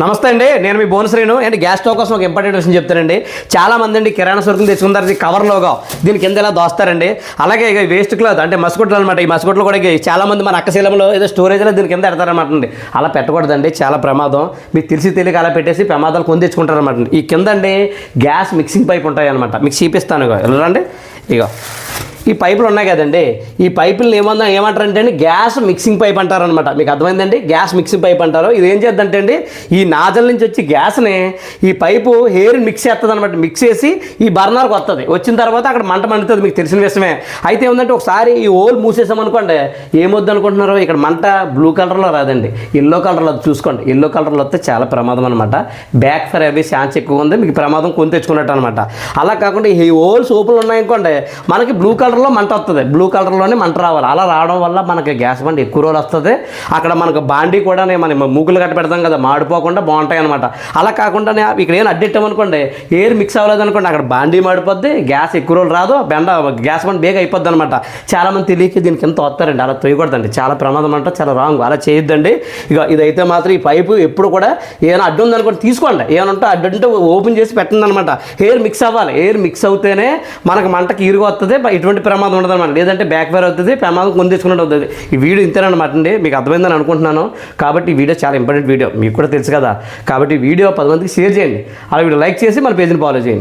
నమస్తే అండి నేను మీ బోనశ్రీను అండ్ గ్యాస్ స్టవ్ కోసం ఒక ఇంపార్టెంట్ విషయం చెప్తానండి. చాలా మంది అండి కిరాణా సరుకులు తెచ్చుకుంటారు కవర్లోగా దీని కింద ఇలా దోస్తారండి. అలాగే ఇక వేస్ట్ క్లాత్ అంటే మసగుట్లు అనమాట ఈ మసగుట్లు కూడా చాలా మంది మన అక్కశీలంలో ఏదో స్టోరేజ్లో దీని కింద పెడతారనమాట అండి. అలా పెట్టకూడదండి చాలా ప్రమాదం. మీకు తెలిసి తెలియక అలా పెట్టేసి ప్రమాదాలు కొని తెచ్చుకుంటారనమాట ఈ కింద అండి గ్యాస్ మిక్సింగ్ పైప్ ఉంటాయి అనమాట మీకు చూపిస్తాను ఇగో. వెళ్ళండి. ఇగో. ఈ పైపులు ఉన్నాయి కదండి. ఈ పైపులు ఏమన్నా ఏమంటారంటే అండి గ్యాస్ మిక్సింగ్ పైప్ అంటారనమాట మీకు అర్థమైందండి? గ్యాస్ మిక్సింగ్ పైప్ అంటారు. ఇది ఏం చేద్దంటే అండి ఈ నాజల్ నుంచి వచ్చి గ్యాస్ని ఈ పైపు హెయిర్ మిక్స్ చేస్తుంది అనమాట మిక్స్ చేసి ఈ బర్నర్కి వస్తుంది వచ్చిన తర్వాత అక్కడ మంట మండుతుంది. మీకు తెలిసిన విషయమే. అయితే ఏముందంటే ఒకసారి ఈ ఓల్ మూసేసామనుకోండి ఏమొద్దు అనుకుంటున్నారు ఇక్కడ మంట బ్లూ కలర్లో రాదండి. ఎల్లో కలర్లో చూసుకోండి. ఎల్లో కలర్లో వస్తే చాలా ప్రమాదం అనమాట బ్యాక్ ఫైర్ అవి ఛాన్స్ ఎక్కువ ఉంది. మీకు ప్రమాదం కొని తెచ్చుకున్నట్టు అనమాట అలా కాకుండా ఈ హోల్స్ ఓపెన్ ఉన్నాయనుకోండి మనకి బ్లూ కలర్ కలర్లో మంట వస్తుంది. బ్లూ కలర్లోనే మంట రావాలి. అలా రావడం వల్ల మనకి గ్యాస్ బండి ఎక్కువ రోజులు వస్తుంది. అక్కడ మనకు బాండీ కూడా మనం మూకులు కట్ట పెడతాం కదా మాడిపోకుండా బాగుంటాయి అనమాట అలా కాకుండా ఇక్కడ ఏం అడ్డెట్టామనుకోండి ఎయిర్ మిక్స్ అవ్వలేదు అనుకోండి అక్కడ బాండీ మాడిపోద్ది గ్యాస్ ఎక్కువ రోజులు రాదు బెండ గ్యాస్ బండి బేగ అయిపోద్ది అనమాట చాలా మంది తెలియక దీనికి ఎంత వస్తారండి అలా తొయ్యకూడదండి చాలా ప్రమాదం అంట చాలా రాంగ్ అలా చేయొద్దండి. ఇక ఇదైతే మాత్రం ఈ పైపు ఎప్పుడు కూడా ఏమైనా అడ్డు ఉందనుకోండి తీసుకోండి. ఏమైనా ఉంటే అడ్డు ఉంటే ఓపెన్ చేసి పెట్టండి అనమాట ఎయిర్ మిక్స్ అవ్వాలి. ఎయిర్ మిక్స్ అవుతేనే మనకు మంటకి ఈరుగా వస్తుంది. ఇటువంటి ఎటువంటి ప్రమాదం ఉండదు అనమాట. లేదంటే బ్యాక్ ఫైర్ అవుతుంది ప్రమాదం కొని తీసుకున్నట్టు అవుతుంది. ఈ వీడియో ఇంతేనమాట అండి. మీకు అర్థమైందని అనుకుంటున్నాను. కాబట్టి ఈ వీడియో చాలా ఇంపార్టెంట్ వీడియో. మీకు కూడా తెలుసు కదా. కాబట్టి వీడియో పది మందికి షేర్ చేయండి. అలా వీడియో లైక్ చేసి మన పేజ్ని ఫాలో చేయండి.